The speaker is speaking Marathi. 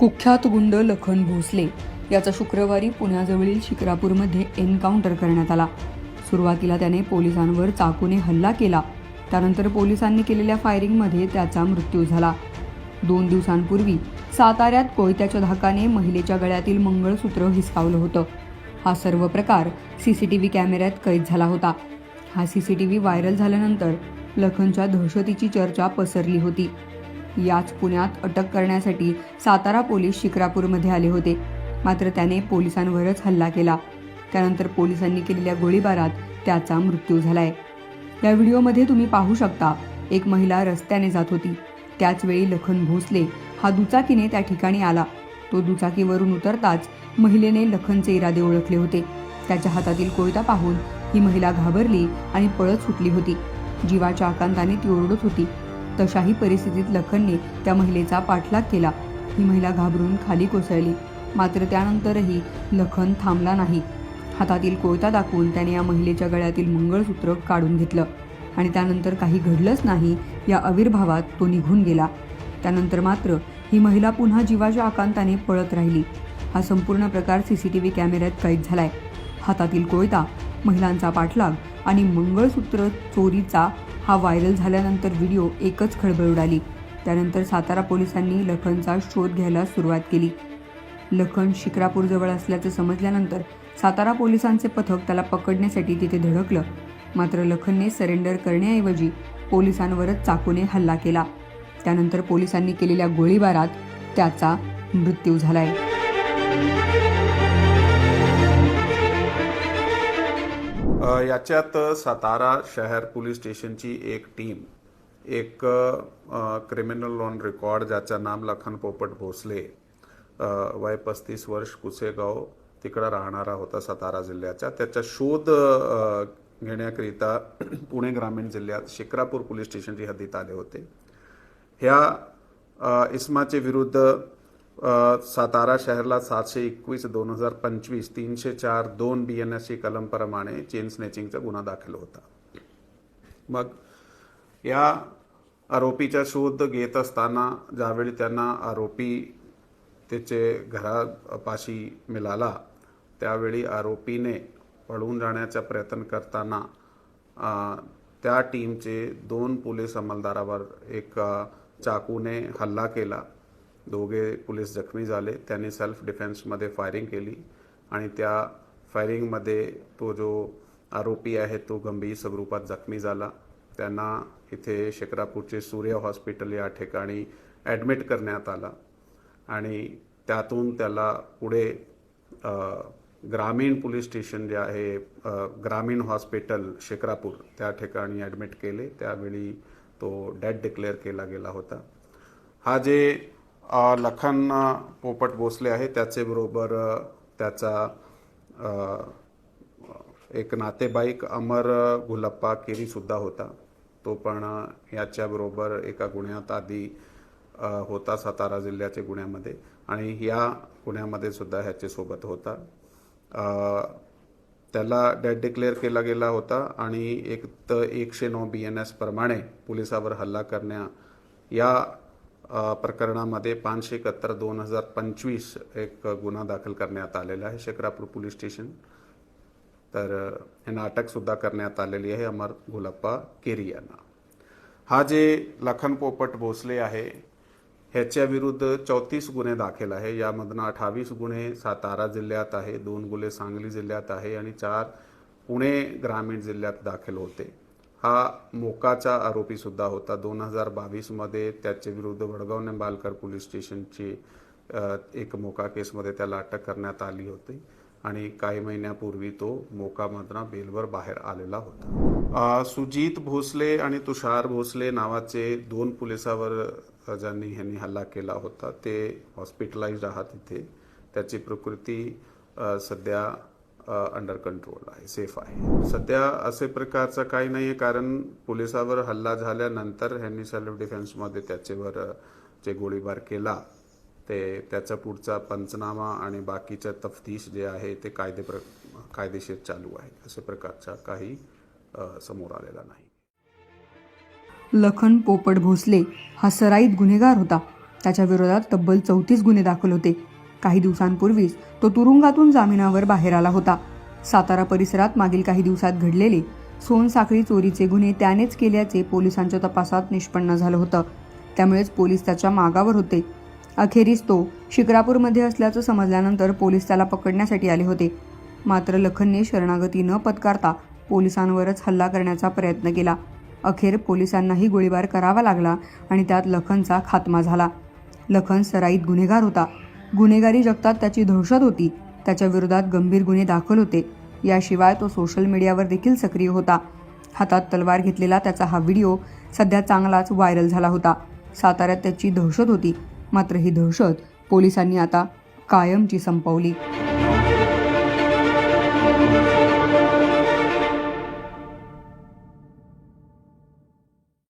कुख्यात गुंड लखन भोसले याचा शुक्रवारी पुण्याजवळील शिक्रापूरमध्ये एन्काउंटर करण्यात आला. सुरुवातीला त्याने पोलिसांवर चाकूने हल्ला केला. त्यानंतर पोलिसांनी केलेल्या फायरिंगमध्ये त्याचा मृत्यू झाला. दोन दिवसांपूर्वी साताऱ्यात कोयत्याच्या धाकाने महिलेच्या गळ्यातील मंगळसूत्र हिसकावलं होतं. हा सर्व प्रकार सी सी टी व्ही कॅमेऱ्यात कैद झाला होता. हा C C T V viral झाल्यानंतर लखनच्या दहशतीची चर्चा पसरली होती. याच पुण्यात अटक करण्यासाठी सातारा पोलीस शिक्रापूरमध्ये आले होते. मात्र त्याने पोलिसांवरच हल्ला केला. त्यानंतर पोलिसांनी केलेल्या गोळीबारात त्याचा मृत्यू झालाय. या व्हिडिओमध्ये तुम्ही पाहू शकता एक महिला रस्त्याने जात होती. त्याचवेळी लखन भोसले हा दुचाकीने त्या ठिकाणी आला. तो दुचाकीवरून उतरताच महिलेने लखनचे इरादे ओळखले होते. त्याच्या हातातील कोयता पाहून ही महिला घाबरली आणि पळत सुटली होती. जीवाच्या आकांताने ती ओरडत होती. तशाही परिस्थितीत लखनने त्या महिलेचा पाठलाग केला. ही महिला घाबरून खाली कोसळली. मात्र त्यानंतरही लखन थांबला नाही. हातातील कोयता दाखवून त्याने या महिलेच्या गळ्यातील मंगळसूत्र काढून घेतलं आणि त्यानंतर काही घडलंच नाही या आविर्भावात तो निघून गेला. त्यानंतर मात्र ही महिला पुन्हा जीवाच्या आकांताने पळत राहिली. हा संपूर्ण प्रकार सी सी टी व्ही कॅमेऱ्यात कैद झालाय. हातातील कोयता महिलांचा पाठलाग आणि मंगळसूत्र चोरीचा हा व्हायरल झाल्यानंतर व्हिडिओ एकच खळबळ उडाली. त्यानंतर सातारा पोलिसांनी लखनचा शोध घ्यायला सुरुवात केली. लखन शिक्रापूरजवळ असल्याचं समजल्यानंतर सातारा पोलिसांचे पथक त्याला पकडण्यासाठी तिथे धडकलं. मात्र लखनने सरेंडर करण्याऐवजी पोलिसांवरच चाकूने हल्ला केला. त्यानंतर पोलिसांनी केलेल्या गोळीबारात त्याचा मृत्यू झालाय. याच्यात सातारा शहर पोलीस स्टेशनची एक टीम एक क्रिमिनल ऑन रेकॉर्ड ज्याचं नाम लखन पोपट भोसले वय पस्तीस वर्ष कुसेगाव तिकडं राहणारा होता सातारा जिल्ह्याचा. त्याचा शोध घेण्याकरिता पुणे ग्रामीण जिल्ह्यात शिक्रापूर पोलीस स्टेशनची हद्दीत आले होते. ह्या इस्माचे इसमाचे विरुद्ध सातारा शहरला सातशे एकवीस दोन हजार पंचवीस तीनशे चार दोन बी एन एस सी कलमप्रमाणे चेन स्नेचिंगचा गुन्हा दाखल होता. मग या आरोपीचा शोध घेत असताना ज्यावेळी त्यांना आरोपी त्याचे घरापाशी मिळाला त्यावेळी आरोपीने पळून जाण्याचा प्रयत्न करताना त्या टीमचे दोन पोलीस अंमलदारावर एक चाकूने हल्ला केला. दोघे पोलीस जखमी झाले. त्यांनी सेल्फ डिफेन्समध्ये फायरिंग केली आणि त्या फायरिंगमध्ये तो जो आरोपी आहे तो गंभीर स्वरूपात जखमी झाला. त्यांना इथे शेखरापूरचे सूर्य हॉस्पिटल या ठिकाणी ॲडमिट करण्यात आला आणि त्यातून त्याला पुढे ग्रामीण पोलीस स्टेशन जे आहे ग्रामीण हॉस्पिटल शेखरापूर त्या ठिकाणी ॲडमिट केले. त्यावेळी तो डेड डिक्लेअर केला गेला होता. हा जे लखन पोपट भोसले आहे त्याचे बरोबर त्याचा एक नातेवाईक अमर गुलप्पा केरीसुद्धा होता. तो पण याच्याबरोबर एका गुन्ह्यात आधी होता सातारा जिल्ह्याच्या गुन्ह्यामध्ये आणि या गुन्ह्यामध्ये सुद्धा ह्याच्यासोबत होता. त्याला डेड डिक्लेअर केला गेला होता आणि एक तर एकशे नऊ बी एन एस प्रमाणे पोलिसावर हल्ला करण्या या प्रकरणामध्ये पाचशे एकाहत्तर दोन हजार पंचवीस एक गुन्हा दाखल करण्यात आलेला आहे शेखरापूर पोलीस स्टेशन. तर यांना हे करण्यात आलेली आहे अमर गुलाप्पा केरी यांना. हा जे लखन पोपट भोसले आहे ह्याच्या विरुद्ध चौतीस गुन्हे दाखल आहे. यामधनं अठ्ठावीस गुन्हे सातारा जिल्ह्यात आहे दोन गुन्हे सांगली जिल्ह्यात आहे आणि चार पुणे ग्रामीण जिल्ह्यात दाखल होते. हा मोकाचा आरोपी सुद्धा होता. दोन हजार बावीसमध्ये त्याच्या विरुद्ध वडगाव निंबालकर पोलीस स्टेशनची एक मोका केसमध्ये त्याला अटक करण्यात आली होती आणि काही महिन्यापूर्वी तो मोकामधनं बेलवर बाहेर आलेला होता. सुजित भोसले आणि तुषार भोसले नावाचे दोन पोलिसावर ज्यांनी ह्यांनी हल्ला केला होता ते हॉस्पिटलाइज आहात तिथे त्याची प्रकृती सध्या अंडर कंट्रोल आहे सेफ आहे. सध्या असे प्रकारचं काही नाही आहे कारण पोलिसावर हल्ला झाल्यानंतर ह्यांनी सेल्फ डिफेन्समध्ये त्याच्यावर जे गोळीबार केला ते त्याचा पुढचा पंचनामा आणि बाकीचं तफ्तीश जे आहे ते कायदे प्र कायदेशीर चालू आहे. अशा प्रकारचा काही समोर आलेला नाही. लखन पोपट भोसले हा सराईत गुन्हेगार होता. त्याच्या विरोधात तब्बल चौतीस गुन्हे दाखल होते. काही दिवसांपूर्वीच तो तुरुंगातून जामिनावर बाहेर आला होता. सातारा परिसरात मागील काही दिवसात घडलेले सोनसाखळी चोरीचे गुन्हे त्यानेच केल्याचे पोलिसांच्या तपासात निष्पन्न झालं होतं. त्यामुळेच पोलीस त्याच्या मागावर होते. अखेरीस तो शिक्रापूरमध्ये असल्याचं समजल्यानंतर पोलीस त्याला पकडण्यासाठी आले होते. मात्र लखनने शरणागती न पत्कारता पोलिसांवरच हल्ला करण्याचा प्रयत्न केला. अखेर पोलिसांनाही गोळीबार करावा लागला आणि त्यात लखनचा खात्मा झाला. लखन सराईत गुन्हेगार होता. गुन्हेगारी जगतात त्याची दहशत होती. त्याच्या विरोधात गंभीर गुन्हे दाखल होते. याशिवाय तो सोशल मीडियावर देखील सक्रिय होता. हातात तलवार घेतलेला त्याचा हा व्हिडिओ सध्या चांगलाच व्हायरल झाला होता. साताऱ्यात त्याची दहशत होती. मात्र ही दहशत पोलिसांनी आता कायमची संपवली.